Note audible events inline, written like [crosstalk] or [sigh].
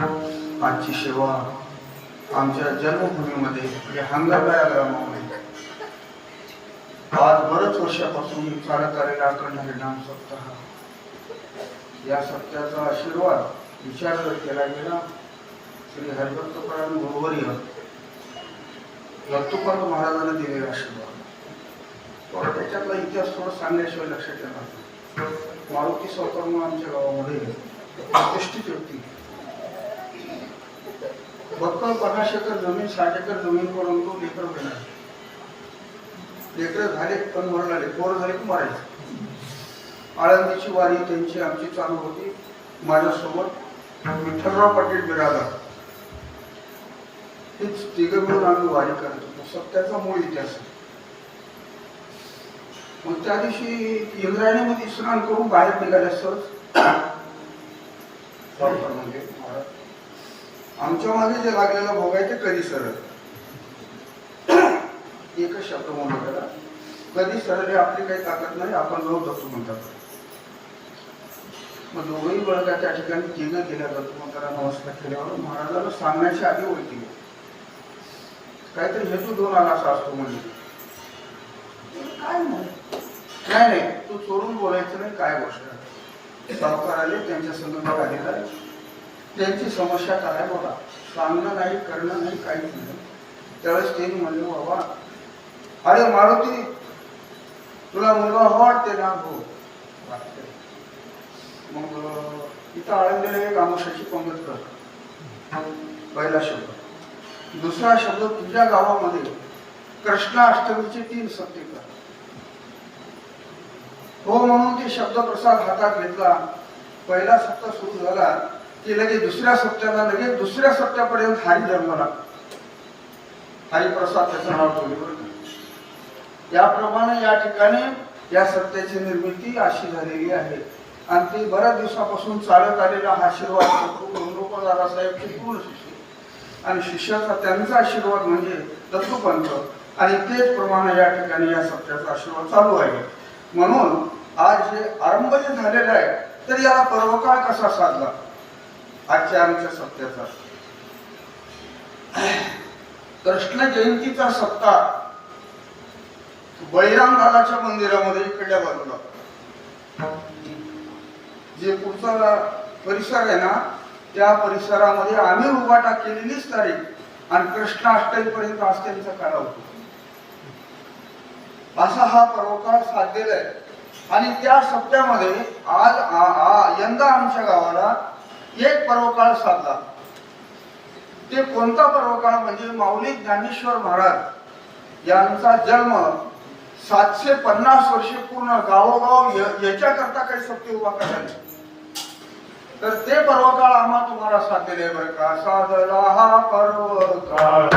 आजची सेवा आमच्या जन्मभूमीमध्ये या हंगाबाया ग्रामामध्ये आज बरेच वर्षापासून चालत आलेला अखंड नाम सप्ताह. या सप्त्याचा आशीर्वाद विचार जर केला गेला. श्री हरिभक्तपरायण गुरुवर्य दत्तोपंत महाराजांना दिलेला आशीर्वाद. पण त्याच्यातला इतिहास थोडं सांगण्याशिवाय लक्षात येणार मारुती सौकर्म आमच्या गावामध्ये प्रतिष्ठित व्यक्ती. फक्त पन्नास एकर जमीन साठ एकर जमीन परंतु लेकर घेणार. लेकर झाले पण मरणारे पोर झाले पण मरायचे. आळंदीची वारी त्यांची आमची चालू होती माझ्यासोबत विठ्ठलराव पाटील बिराला हेच तिघ मिळून आम्ही वारी करत होतो. सत्याचा मूळ इतिहास. मग त्या दिवशी इंद्रायणीमध्ये स्नान करून बाहेर निघाले सहज म्हणजे महाराज. आमच्या मागे जे लागलेलं भोग आहे ते कधी सरळ [clears throat] एकच शब्द म्हणतो त्याला. कधी सरळ हे आपली काही ताकद नाही आपण लोक जातो म्हणतात. मग दोघंही बळका त्या ठिकाणी तिघं गेल्या जातो मग त्याला नमस्कार केल्यावर महाराजाला सांगण्याच्या आधी ओळखी काहीतरी हेतू दोन आला असा असतो म्हणजे. काय नाही नाही नाही तू चोरून बोलायचं नाही काय गोष्ट. सावकाराले सावकार आले त्यांच्या संदर्भात आलेला आहे त्यांची समस्या काय बघा? सांगणं नाही करणं नाही काहीच नाही. त्यावेळेस त्यांनी म्हणलं बाबा अरे मारुती तुला मुलगा हो वाटते ना हो वाटते. मग इथं आळंदीला एक आमुषाची पंगत कर. पहिला शब्द. दुसरा शब्द तुझ्या गावामध्ये कृष्णाष्टमीचे तीन सत्य कर. हो म्हणून ते शब्द प्रसाद हातात घेतला. पहिला सप्ताह सुरू झाला. की लगेच दुसऱ्या सप्त्याला लगेच दुसऱ्या सप्त्यापर्यंत हरी जन्मला हरिप्रसाद त्याचं नाव ठेवले बरं का. याप्रमाणे या ठिकाणी या सत्याची निर्मिती अशी झालेली आहे. आणि ती बऱ्याच दिवसापासून चालत आलेला हा आशीर्वाद गंगोपाल दादासाहेबचे पूर्ण शिष्य. आणि शिष्याचा त्यांचा आशीर्वाद म्हणजे दत्तूपंत. आणि तेच प्रमाणे या ठिकाणी या सत्याचा आशीर्वाद चालू आहे. म्हणून आज हे आरंभ जे झालेला आहे तर याला पर्वकाळ कसा साधला? आजच्या आमच्या सत्याचा. कृष्ण जयंतीचा सप्ताह बळीराम लालाच्या मंदिरामध्ये इकडल्या बाजूला. जे पुढचा परिसर आहे ना त्या परिसरामध्ये आम्ही उभाटा केलेलीच तारीख आणि कृष्ण अष्टमीपर्यंत आज त्यांचा काळ होतो असा हा पर्वकाळ साधलेला आहे. आणि त्या सप्त्यामध्ये आज आ- यंदा आमच्या गावाला एक पर्वकाळ साधला. ते कोणता पर्वकाळ म्हणजे माऊली ज्ञानेश्वर महाराज यांचा जन्म सातशे पन्नास वर्षे पूर्ण गावोगाव याच्याकरता काही सत्य उभा करायला तर ते पर्वकाळ आम्हा तुम्हाला साधलेले बरं का. साधला हा पर्वकाळ.